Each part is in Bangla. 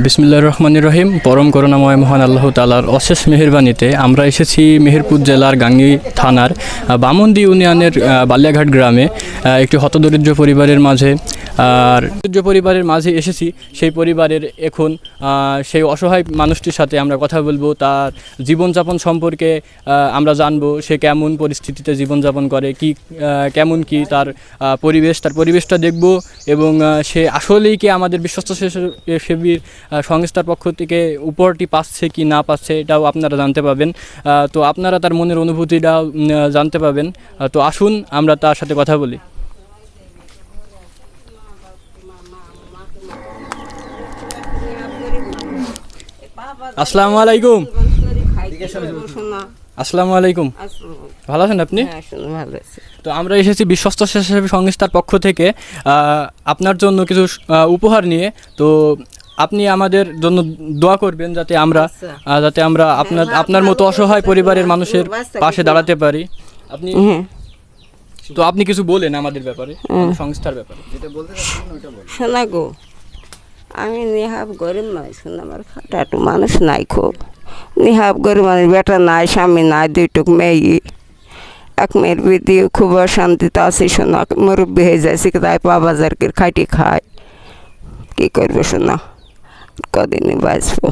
বিসমিল্লা রহমান রহিম। পরম করুণাময় মহান আল্লাহ তালার অশেষ মেহেরবানিতে আমরা এসেছি মেহেরপুর জেলার গাঙ্গি থানার বামন্দি ইউনিয়নের বালিয়াঘাট গ্রামে একটি হতদরিদ্র পরিবারের মাঝে। আর দরিদ্র পরিবারের মাঝে এসেছি, সেই পরিবারের এখন সেই অসহায় মানুষটির সাথে আমরা কথা বলব, তার জীবনযাপন সম্পর্কে আমরা জানব, সে কেমন পরিস্থিতিতে জীবনযাপন করে, কি কেমন কি তার পরিবেশ, তার পরিবেশটা দেখব এবং সে আসলেই কি আমাদের বিশ্বস্ত সেবীর সংস্থার পক্ষ থেকে উপহারটি পাচ্ছে কি না পাচ্ছে, এটাও আপনারা জানতে পাবেন তো আপনারা তার মনের অনুভূতিটাও জানতে পাবেন তো আসুন, আমরা তার সাথে কথা বলি। আসসালামু আলাইকুম। আসসালামু আলাইকুম। ভালো আছেন আপনি? তো আমরা এসেছি বিশ্বস্ত স্বেচ্ছাসেবী সংস্থার পক্ষ থেকে। আপনার জন্য কিছু উপহার নিয়ে। তো আপনি আমাদের জন্য দোয়া করবেন যাতে আমরা আচ্ছা। যাতে আমরা আপনার আপনার মতো অসহায় পরিবারের মানুষের পাশে দাঁড়াতে পারি। আপনি হ্যাঁ তো আপনি কিছু বলেন আমাদের ব্যাপারে সংস্থার ব্যাপারে। শোনা গো। আমি নিহাব গরিব মানুষ শোনা আমার খাটাটু মানুষ নাই খুব। নিহাব গরিব মানুষ, বেটা নাই, স্বামী নাই দুইটুক মেয়ে। এক মেয়ের বিদি খুব অশান্তিতে আছি শোনা মুরব্বী হয়ে যাইছি তাই পা বাজারকে খাইটি খায়। কী করবে শোনা কদিনই বাঁচবো?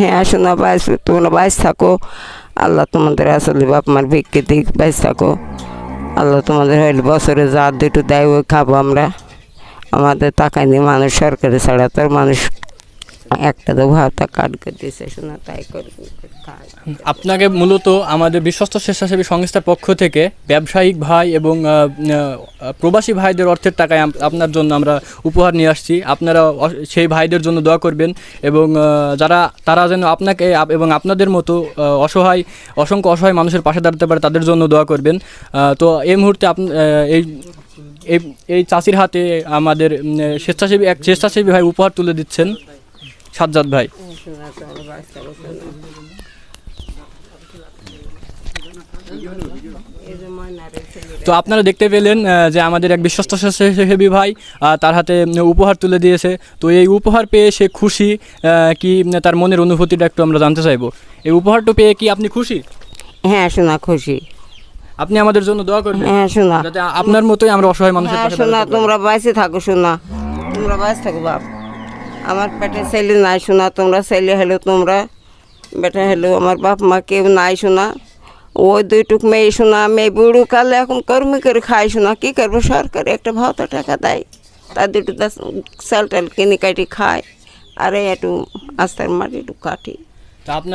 হ্যাঁ শোনা, বাঁচবো, তোমরা বাঁচ থাকো। আল্লাহ তোমাদের আসলে বাপ মার ভিক্ষে দিক বাঁচ থাকো। আল্লাহ তোমাদের হইলে বছরে যা দুটো দেয়, ওই খাব আমরা। আমাদের টাকা নিয়ে মানুষ সরকারি ছাড়া তো মানুষ একটা তো ভাবটা কাট করে দিয়েছে শোনা তাই আপনাকে মূলত আমাদের বিশ্বস্ত স্বেচ্ছাসেবী সংস্থার পক্ষ থেকে ব্যবসায়িক ভাই এবং প্রবাসী ভাইদের অর্থের টাকায় আপনার জন্য আমরা উপহার নিয়ে আসছি। আপনারা সেই ভাইদের জন্য দোয়া করবেন এবং যারা, তারা যেন আপনাকে এবং আপনাদের মতো অসহায়, অসংখ্য অসহায় মানুষের পাশে দাঁড়াতে পারে, তাদের জন্য দোয়া করবেন। তো এই মুহূর্তে আপ এই এই চাষির হাতে আমাদের স্বেচ্ছাসেবী এক স্বেচ্ছাসেবী ভাই উপহার তুলে দিচ্ছেন। সাজ্জাদ ভাই। তো আপনারা দেখতে পেলেন যে আমাদের এক বিশ্বস্ত স্বেচ্ছাসেবী ভাই তার হাতে উপহার তুলে দিয়েছে। তো এই উপহার পেয়ে সে খুশি কি তার মনের অনুভূতিটা একটু আমরা জানতে চাইব। এই উপহারটা পেয়ে কি আপনি খুশি? হ্যাঁ শোনা খুশি। আপনি আমাদের জন্য দোয়া করবেন। হ্যাঁ শোনা যাতে আপনার মতোই আমরা অসহায় মানুষের হ্যাঁ পাশে শোনা তোমরা বাইসে থাকো শোনা তোমরা বাইসে থাকো বাপ। আমার পেটে ছেলে নাই শোনা, তোমরা ছেলে হলো তোমরা বেটা হলো আমার বাপ মা কেউ নাই শোনা। ওই দুইটুক মেয়ে শোনা, মেয়ে বুড়ো কালে এখন কর্মী করে খাই শোনা। কী করব? সরকার একটা ভাতা টাকা দেয়। তার দুটো চাল টাল কিনে কাটি খায়। আর একটু আস্তার মাটি একটু কাটি। আপনার